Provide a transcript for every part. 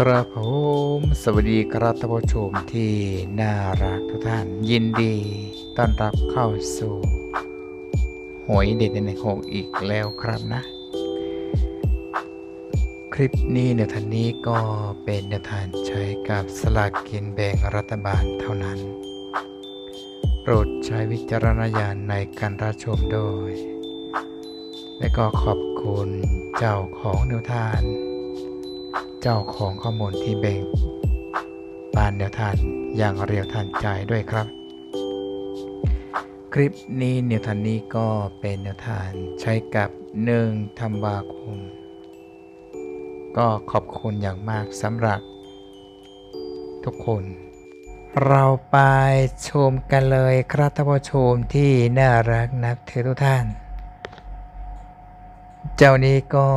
ครับผมสวัสดีครับท่านผู้ชมที่น่ารักทุกท่านยินดีต้อนรับเข้าสู่หวยเด็ดในหกอีกแล้วครับนะ คลิปนี้ในท่านนี้ก็เป็นแนวทางใช้กับสลากกินแบ่งรัฐบาลเท่านั้น โปรดใช้วิจารณญาณในการรับชมโดยและก็ขอบคุณเจ้าของแนวทาง เจ้าของข้อมูลที่แบ่งปานแนวทางอย่างเรียวทันใจด้วยครับ คลิปนี้แนวทางนี้ก็เป็นแนวทางใช้กับ1ธันวาคม ก็ขอบคุณอย่างมากสำหรับ ทุกคน เราไปชมกันเลยครับท่านผู้ชมที่น่ารักนับถือทุกท่าน เจ้านี้ก็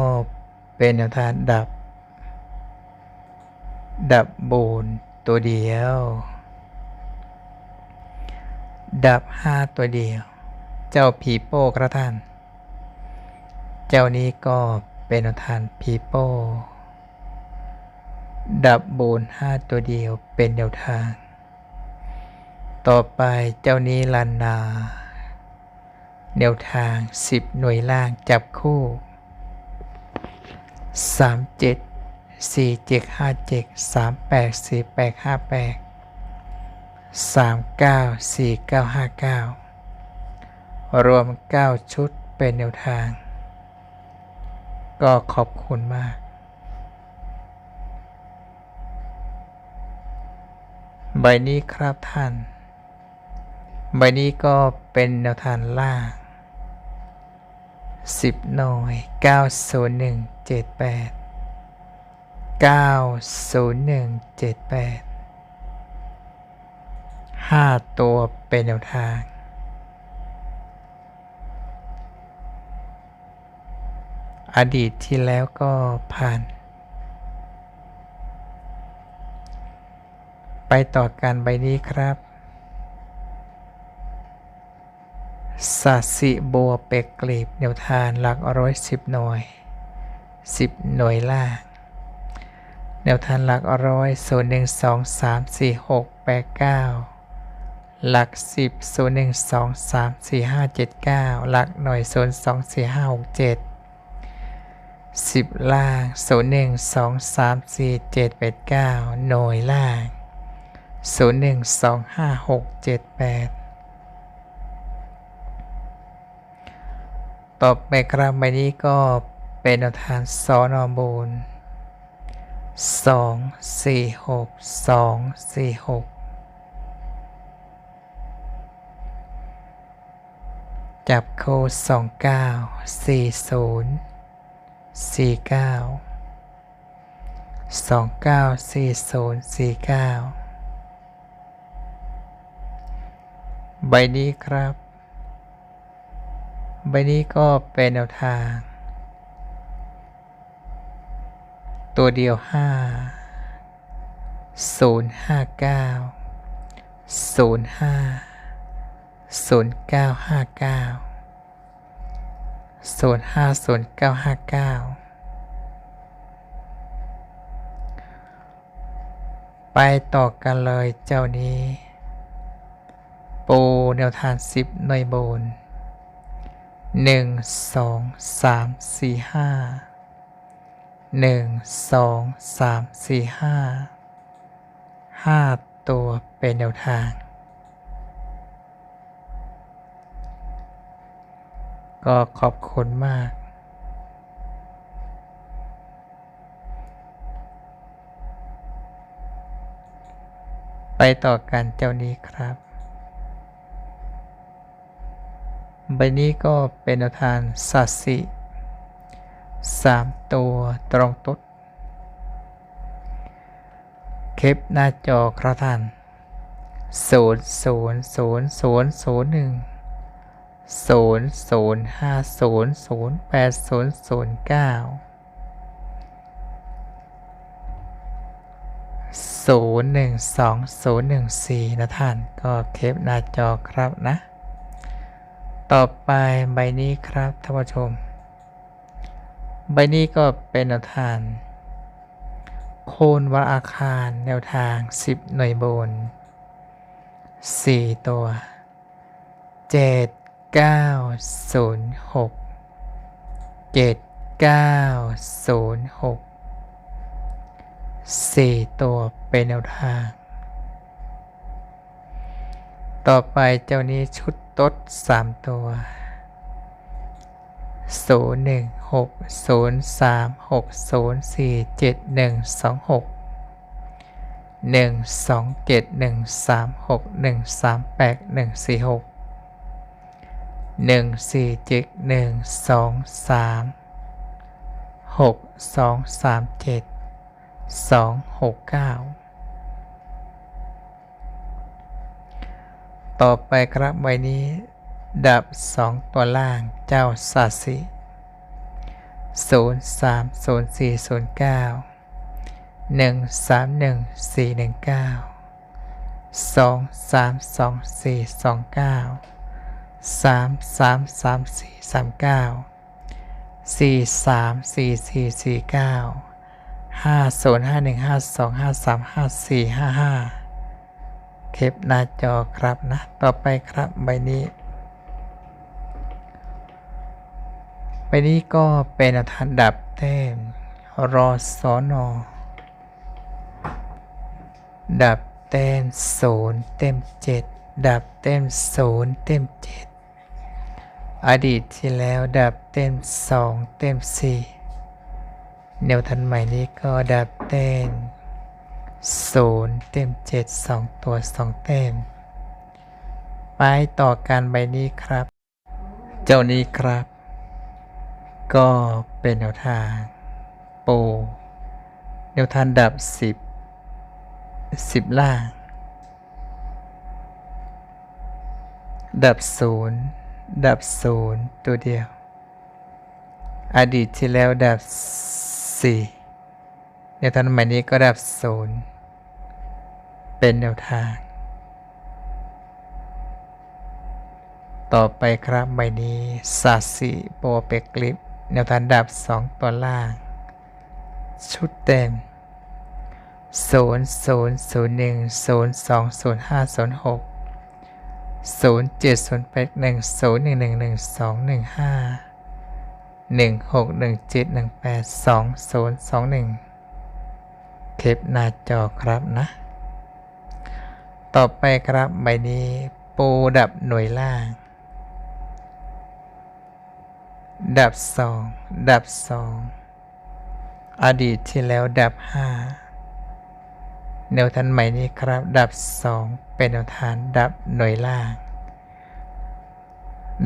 เป็นแนวทางดับ ดับบูนตัวเดียว ดับห้าตัวเดียว เจ้าผีโป้กระท่าน เจ้านี้ก็เป็นแนวทางผีโป้ดับบูนห้าตัวเดียวเป็นแนวทาง ต่อไปเจ้านี้ลันนาแนวทาง10หน่วยล่างจับคู่สามเจ็ด 37 47 57 38 48 58 39 49 59รวม9ชุดเป็นแนวทาง ก็ขอบคุณมาก ใบนี้ครับท่าน ใบนี้ก็เป็นแนวทางล่าง10หน่วย90178 90178 5 ตัวเป็นแนวทาง อดีตที่แล้วก็ผ่าน ไปต่อกันใบนี้ครับสัสิบัวเป็กกลีบแนวทางหลักร้อยสิบหน่วยสิบหน่วยล่าง แนวทางหลักร้อยศูนย์หนึ่งสองสามสี่หกแปดเก้าหลักสิบศูนย์หนึ่งสองสามสี่ห้าเจ็ดเก้าหลักหน่วยศูนย์สองสี่ห้าหกเจ็ดสิบล่างศูนย์หนึ่งสองสามสี่เจ็ดแปดเก้าหน่วยล่างศูนย์หนึ่งสองห้าหกเจ็ดแปดต่อไปครับใบนี้ก็เป็นแนวทางสอนอบูน สองสี่หกสองสี่หกจับโคสองเก้าสี่ศูนย์สี่เก้าสองเก้าสี่ศูนย์สี่เก้าใบนี้ครับ ใบนี้ก็เป็นแนวทาง ตัวเดียวห้าศูนย์ห้าเก้าศูนย์ห้าศูนย์เก้าห้าเก้าศูนย์ห้าศูนย์เก้าห้าเก้าไปต่อกันเลยเจ้านี้ ปูแนวทางสิบหน่วยบนหนึ่งสองสามสี่ห้า หนึ่งสองสามสี่ห้าห้าตัวเป็นแนวทาง ก็ขอบคุณมาก ไปต่อกันเจ้านี้ครับใบนี้ก็เป็นแนวทางสัตสิ สามตัวตรงตุดเคปหน้าจอครับท่านศูนย์ศูนย์ศูนย์ศูนย์ศูนย์หนึ่งศูนย์ศูนย์ห้าศูนย์ศูนย์แปดศูนย์ศูนย์เก้าศูนย์หนึ่งสองศูนย์หนึ่งสี่นะท่าน ก็เคปหน้าจอครับนะ ต่อไปใบนี้ครับท่านผู้ชม ใบนี้ก็เป็นแนวทาง โคนวันอาคารแนวทาง 10 หน่วยบน 4 ตัว 7 9 0 6 7 9 0 6 4 ตัวเป็นแนวทาง ต่อไปเจ้านี้ชุดตด 3 ตัว ศูนย์หนึ่งหกศูนย์สามหกศูนย์สี่เจ็ดหนึ่งสองหกหนึ่งสองเจ็ดหนึ่งสามหกหนึ่งสามแปดหนึ่งสี่หกหนึ่งสี่เจ็ดหนึ่งสองสามหกสองสามเจ็ดสองหกเก้าต่อไปครับใบนี้ ดับสองตัวล่างเจ้าสาสิศูนย์สามศูนย์สี่ศูนย์เก้าหนึ่งสามหนึ่งสี่หนึ่งเก้าสองสามสองสี่สองเก้าสามสามสามสี่สามเก้าสี่สามสี่สี่สี่เก้าห้าศูนย์ห้าหนึ่งห้าสองห้าสามห้าสี่ห้าห้าเก็บหน้าจอครับนะ ต่อไปครับใบนี้ ไปนี้ก็เป็นอาทันดับเต้มรอสอนอดับเต้มศูนย์เต็มเจ็ดดับเต็มศูนย์เต็มเจ็ดอดีตที่แล้วดับเต็มสองเต็มสี่แนวทันใหม่นี้ก็ดับเต้มศูนย์เต็มเจ็ดสองตัวสองเต็มไปต่อการใบนี้ครับ เจ้านี้ครับ ก็เป็นแนวทางโปรแนวทางดับสิบสิบล่าง ดับศูนย์ดับศูนย์ตัวเดียว อดีตที่แล้วดับสี่แนวทางใหม่นี้ก็ดับศูนย์เป็นแนวทาง ต่อไปครับใบนี้ซาสิโปรเปกลิป แนวทางดับ 2 ตัวล่าง ชุดเต็ม 0 0 0 1 0 2 0 5 0 6 0 7 0 8 1 0 1 1 1 2 1 5 1 6 1 7 1 8 2 0 2 1เก็บหน้าจอครับนะ ต่อไปครับใบนี้ปูดับหน่วยล่าง ดับสอง ดับสอง อดีตที่แล้วดับห้าแนวทันใหม่นี้ครับ ดับสองเป็นแนวทานดับหน่วยล่าง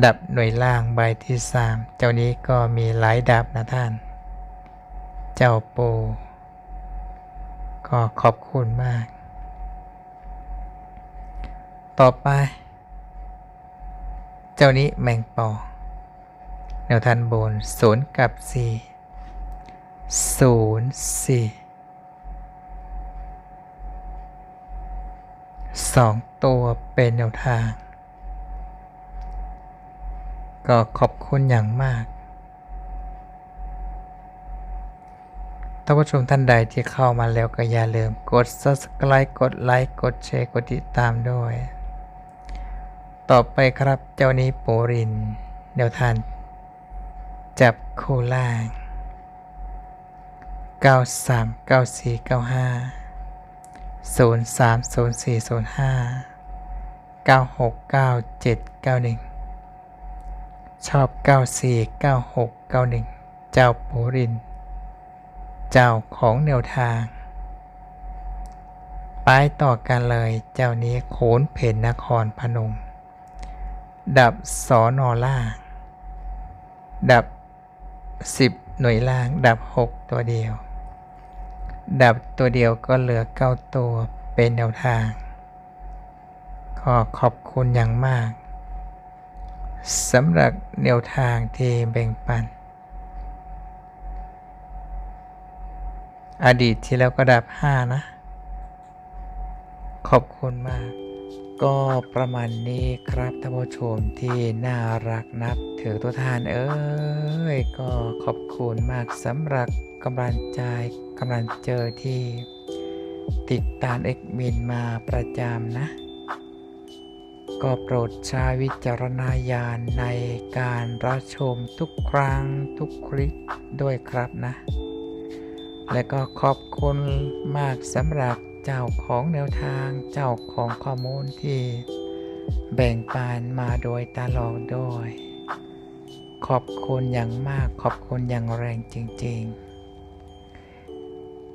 ดับหน่วยล่างใบที่สามเจ้านี้ก็มีหลายดับนะท่าน เจ้าโปก็ขอบคุณมาก ต่อไป เจ้านี้แมงปอ วทันบนศูนย์กับสี่ศูนย์สี่สองตัวเป็นแนวทาง ก็ขอบคุณอย่างมากท่านผู้ชมท่านใดที่เข้ามาแล้วก็อย่าลืมกด subscribe กดไลค์กดแชร์กดติดตามด้วย ต่อไปครับเจ้านี้โปรินแนวทาน จับคู่ล่าง 93 94 95 03 04 05 96 97 91 ชอบ 94 96 91 เจ้าโปริน เจ้าของแนวทาง ไปต่อกันเลยเจ้านี้โขนเพ่นนครพนม ดับสอนอล่าดับ 10 หน่วยล่างดับ 6 ตัวเดียว ดับตัวเดียวก็เหลือ 9 ตัวเป็นแนวทางก็ขอบคุณอย่างมากสำหรับแนวทางที่แบ่งปัน อดีตที่แล้วก็ดับ 5 นะ ขอบคุณมาก ก็ประมาณนี้ครับท่านผู้ชมที่น่ารักนับถือตัวทานเอ้ยก็ขอบคุณมากสำหรับกำลังใจกำลังเจอที่ ติดตามเอ็กมินมาประจำนะ ก็โปรดใช้วิจารณญาณในการรับชมทุกครั้งทุกคลิปด้วยครับนะ และก็ขอบคุณมากสำหรับ เจ้าของแนวทางเจ้าของข้อมูลที่แบ่งปันมาโดยตลอดด้วยขอบคุณอย่างมากขอบคุณอย่างแรงจริงๆ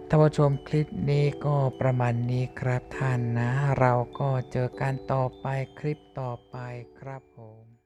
ท่านผู้ชมคลิปนี้ก็ประมาณนี้ครับท่านนะ เราก็เจอกันต่อไปคลิปต่อไปครับผม